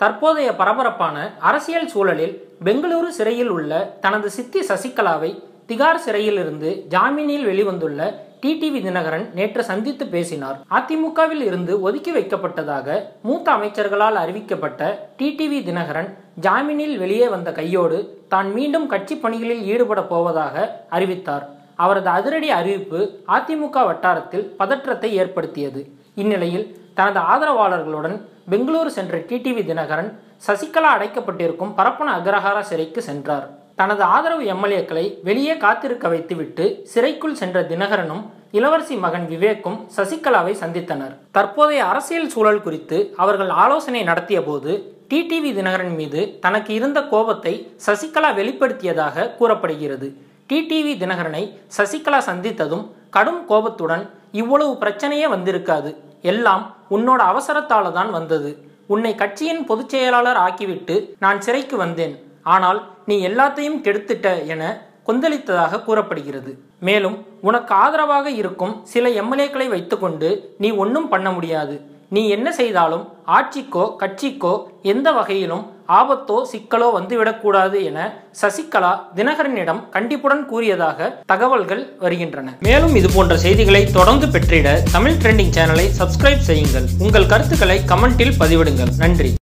தற்போதைய பரபரப்பான அரசியல் சூழலில் பெங்களூரு சிறையில் உள்ள தனது சித்தி சசிகலாவை திகார் சிறையிலிருந்து ஜாமீனில் வெளிவந்துள்ள டிடிவி தினகரன் நேற்று சந்தித்து பேசினார். அதிமுகவில் இருந்து ஒதுக்கி வைக்கப்பட்டதாக மூத்த அமைச்சர்களால் அறிவிக்கப்பட்ட டிடிவி தினகரன் ஜாமீனில் வெளியே வந்த கையோடு தான் மீண்டும் கட்சி பணிகளில் ஈடுபட போவதாக அறிவித்தார். அவரது அதிரடி அறிவிப்பு அதிமுக வட்டாரத்தில் பதற்றத்தை ஏற்படுத்தியது. இந்நிலையில் தனது ஆதரவாளர்களுடன் பெங்களூரு சென்ற டிடிவி தினகரன் சசிகலா அடைக்கப்பட்டிருக்கும் பரப்பன அக்ரஹார சிறைக்கு சென்றார். தனது ஆதரவு எம்எல்ஏக்களை வெளியே காத்திருக்க வைத்துவிட்டு சிறைக்குள் சென்ற தினகரனும் இளவரசி மகன் விவேக்கும் சசிகலாவை சந்தித்தனர். தற்போதைய அரசியல் சூழல் குறித்து அவர்கள் ஆலோசனை நடத்திய போது டிடிவி தினகரன் மீது தனக்கு இருந்த கோபத்தை சசிகலா வெளிப்படுத்தியதாக கூறப்படுகிறது. டிடிவி தினகரனை சசிகலா சந்தித்ததும் கடும் கோபத்துடன் இவ்வளவு பிரச்சனையே வந்திருக்காது. எல்லாம் உன்னோட அவசரத்தால தான் வந்தது. உன்னை கட்சியின் பொதுச் செயலாளர் ஆக்கிவிட்டு நான் சிறைக்கு வந்தேன். ஆனால் நீ எல்லாத்தையும் கெடுத்துட்ட என கொந்தளித்ததாக கூறப்படுகிறது. மேலும் உனக்கு ஆதரவாக இருக்கும் சில எம்எல்ஏக்களை வைத்துக்கொண்டு நீ ஒன்றும் பண்ண முடியாது. நீ என்ன செய்தாலும் ஆட்சிக்கோ கட்சிக்கோ எந்த வகையிலும் ஆபத்தோ சிக்கலோ வந்துவிடக்கூடாது என சசிகலா தினகரனிடம் கண்டிப்புடன் கூறியதாக தகவல்கள் வருகின்றன. மேலும் இது போன்ற செய்திகளை தொடர்ந்து பெற்றிட தமிழ் ட்ரெண்டிங் சேனலை சப்ஸ்கிரைப் செய்யுங்கள். உங்கள் கருத்துக்களை கமெண்டில் பதிவிடுங்கள். நன்றி.